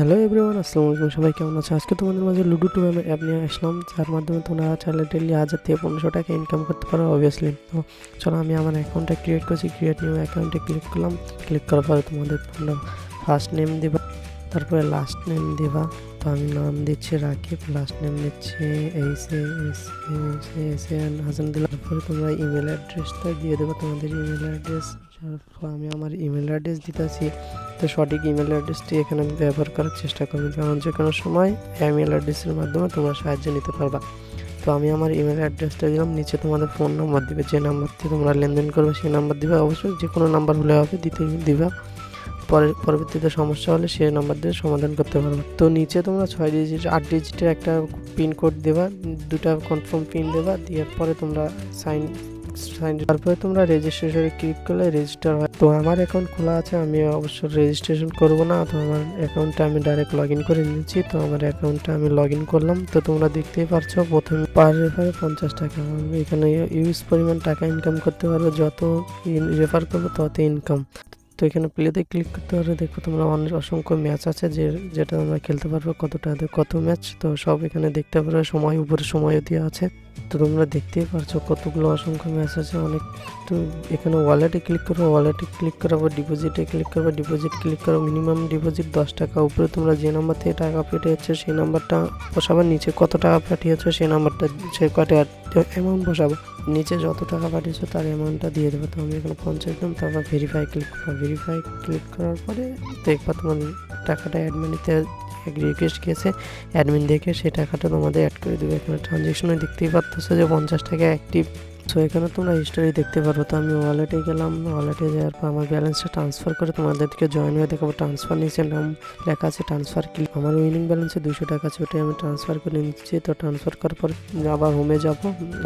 Hello everyone, আসসালামু আলাইকুম, সবাই কেমন আছে? আজকে তোমাদের মাঝে লুডু টু অ্যাপ নিয়ে আসলাম, যার মাধ্যমে তোমরা চাইলে ডেলি হাজার থেকে পনেরোশো টাকা ইনকাম করতে পারো অবভিয়াসলি তো চলো আমি আমার অ্যাকাউন্টটা ক্রিয়েট করছি ক্রিয়েট নিউ অ্যাকাউন্টে ক্লিক করলাম ক্লিক করার পরে তোমাদের তোমরা ফার্স্ট নেম দেবা, তারপরে লাস্ট নেম দিবা। তো আমি নাম দিচ্ছি রাকিব লাস্ট নেম দিচ্ছি H S S S A Hasan দিলাম তারপরে তোমরা ইমেল অ্যাড্রেসটা দিয়ে দেবো তোমাদের ইমেল অ্যাড্রেস আমি আমার ইমেল অ্যাড্রেস দিতেছি। তো সঠিক ইমেল অ্যাড্রেসটি এখানে আমি ব্যবহার করার চেষ্টা করবে। কারণ যে কোনো সময় ইমেল অ্যাড্রেসের মাধ্যমে তোমরা সাহায্য নিতে পারবা। তো আমি আমার ইমেল অ্যাড্রেসটা দিলাম, নিচে তোমাদের ফোন নাম্বার দিবে। যে নাম্বার দিয়ে তোমরা লেনদেন করবে সেই নাম্বার দিবে। অবশ্যই যে কোনো নাম্বার হলে হবে, দিতে দিবা। পরবর্তীতে সমস্যা হলে সেই নাম্বার দিয়ে সমাধান করতে পারবে। তো নিচে তোমরা ছয় ডিজিট আট ডিজিটের একটা পিন কোড দেবা, দুটা কনফার্ম পিন দেবা, দেওয়ার পরে তোমরা সাইন সাইন তারপরে তোমরা রেজিস্ট্রেশনে ক্লিক করলে রেজিস্টার হয়। তো আমার অ্যাকাউন্ট খোলা আছে, আমি অবশ্য রেজিস্ট্রেশন করব না, তো আমার অ্যাকাউন্টটা আমি ডাইরেক্ট লগ ইন করে নিয়েছি তো আমার অ্যাকাউন্টটা আমি লগ ইন করলাম। তো তোমরা দেখতেই পারছ, প্রথমে পার রেফারে পঞ্চাশ টাকা এখানে ইউজ পরিমাণ টাকা ইনকাম করতে পারবে, যত রেফার করবে তত ইনকাম তো এখানে প্লেতে ক্লিক করতে পারবে দেখো তোমরা অনেক অসংখ্য ম্যাচ আছে যে, যেটা তোমরা খেলতে পারবে, কতটা, কত ম্যাচ তো সব এখানে দেখতে পারবে সময় উপরে সময়ও দেওয়া আছে। তো তোমরা দেখতেই পারছ কতগুলো অসংখ্য ম্যাচ আছে, অনেক তো এখানে ওয়ালেটে ক্লিক করব ওয়ালেটে ক্লিক করাবো ডিপোজিটে ক্লিক করব ডিপোজিট ক্লিক করো মিনিমাম ডিপোজিট দশ টাকা, উপরে তোমরা যে নাম্বার থেকে টাকা পাঠিয়েছো সেই নাম্বারটা বসাবার নিচে কত টাকা পাঠিয়েছো সেই নাম্বারটা সে কটে অ্যামাউন্ট বসাবো, নিচে যত টাকা পাঠিয়েছো তার অ্যামাউন্টটা দিয়ে দেবো, তো আমি এখানে পঞ্চাশ দিলাম তারপর ভেরিফাই ক্লিক করব ভেরিফাই ক্লিক করার পরে দেখবা তোমার টাকাটা অ্যাডমিনিতে রিকোয়েস্ট গিয়েছে অ্যাডমিন দেখে সে টাকাটা তোমাদের অ্যাড করে দেবে। এখানে ট্রানজেকশনে দেখতেই পাচ্ছ যে পঞ্চাশ টাকা অ্যাক্টিভ সো এখানে তোমরা হিস্টোরি দেখতে পারো। তো আমি ওয়ালেটে গেলাম ওয়ালেটে যাওয়ার পর আমার ব্যালেন্সটা ট্রান্সফার করে তোমাদেরকে জয়েন হয়ে দেখাবো। ট্রান্সফার নিচে নাম লেখা আছে ট্রান্সফার ক্লিক আমার উইনিং ব্যালেন্সে দুশো টাকা আছে, ওটাই আমি ট্রান্সফার করে নিচ্ছি। তো ট্রান্সফার করার পর আবার হোমে যাব।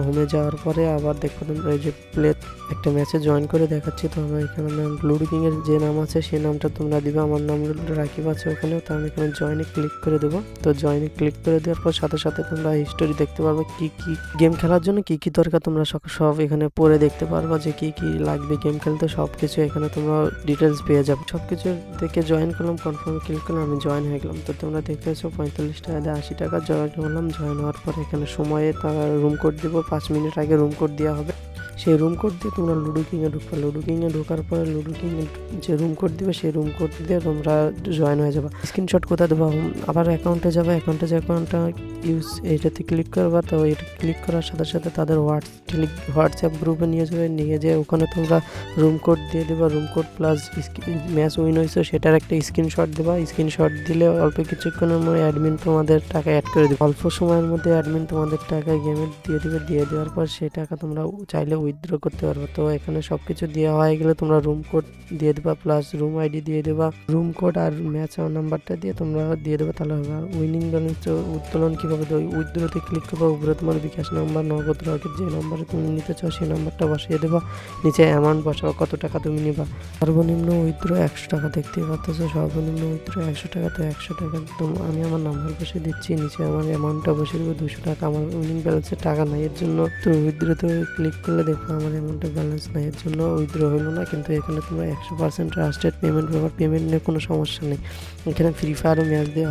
হোমে যাওয়ার পরে আবার দেখো তোমরা এই যে প্লে একটা ম্যাচে জয়েন করে দেখাচ্ছি। তো আমার এখানে লুডো কিংয়ের যে নাম আছে, সেই নামটা তোমরা দিবে। আমার নাম রাকিব আছে ওখানেও, তো আমি এখানে জয়েনে ক্লিক করে দেবো। তো জয়েনে ক্লিক করে দেওয়ার পর সাথে সাথে তোমরা হিস্টোরি দেখতে পারবে কি কি গেম খেলার জন্য কি কি দরকার তোমরা সব সব এখানে পড়ে দেখতে পারবা যে কি কি লাগবে গেম খেলতে। সব কিছু এখানে তোমরা ডিটেলস পেয়ে যাবে। সব কিছু দেখে জয়েন করলাম কনফার্মে ক্লিক করলাম, আমি জয়েন হয়ে গেলাম। তো তোমরা দেখতে পাচ্ছ পঁয়তাল্লিশ টাকা দিয়ে আশি টাকা জয়েন হলাম জয়েন হওয়ার পর এখানে সময়ে তারা রুম কোড দেবো। পাঁচ মিনিট আগে রুম কোড দেওয়া হবে। সেই রুম কোড দিয়ে তোমরা লুডো কিংয়ে ঢুকবা। লুডো কিংয়ে ঢোকার পরে লুডো কিং যে রুম কোড দিবে, সেই রুম কোড দিয়ে তোমরা জয়েন হয়ে যাবে। স্ক্রিনশট কোথায় দেবো? আবার অ্যাকাউন্টে যাবে। অ্যাকাউন্টে যে অ্যাকাউন্টটা ইউজ এইটাতে ক্লিক করবা, তো এটা ক্লিক করার সাথে সাথে তাদের হোয়াটস হোয়াটসঅ্যাপ গ্রুপে নিয়ে যাবে, নিয়ে যেয়ে ওখানে তোমরা রুম কোড দিয়ে দেবা room code plus match win হয়েছে, সেটার একটা স্ক্রিনশট দেবা স্ক্রিনশট দিলে অল্প কিছুক্ষণের মধ্যে অ্যাডমিন তোমাদের টাকা অ্যাড করে দেবে। অল্প সময়ের মধ্যে অ্যাডমিন তোমাদের টাকা গেমে দিয়ে দেবে, দিয়ে দেওয়ার পর সেই টাকা তোমরা চাইলে উইথড্র করতে পারব। তো এখানে সব কিছু দেওয়া হয়ে গেলে তোমরা রুম কোড দিয়ে দেবা প্লাস রুম আইডি দিয়ে দেবা। রুম কোড আর ম্যাচ নাম্বারটা দিয়ে তোমরা দিয়ে দেবে, তাহলে হবে উইনিং ব্যালেন্স উত্তোলন কীভাবে দেবে উইথড্রোতে ক্লিক করব, উপরে তোমার বিকাশ নাম্বার, নগদ রকেট যে নাম্বারে তুমি নিতে চাও সেই নাম্বারটা বসিয়ে দেবা। নিচে অ্যামাউন্ট বসাবো কত টাকা তুমি নিবা। সর্বনিম্ন উইথড্রো একশো টাকা দেখতে পাচ্ছ, সর্বনিম্ন উইথড্রো একশো টাকা তো একশো টাকা। তো আমি আমার নাম্বার বসে দিচ্ছি, নিচে আমার অ্যামাউন্টটা বসে দেবো, দুশো টাকা। আমার উইনিং ব্যালেন্সের টাকা নাই, এর জন্য তো উইথড্রোতে ক্লিক করলে দেখো আমার অ্যামাউন্টের ব্যালেন্স নাই, এর জন্য উইথড্র হলো না, কিন্তু এখানে তোমরা একশো পার্সেন্ট ট্রাস্টেড পেমেন্ট ব্যাপার পেমেন্ট নিয়ে কোনো সমস্যা নেই। এখানে ফ্রি ফায়ারও ম্যাচ দেওয়া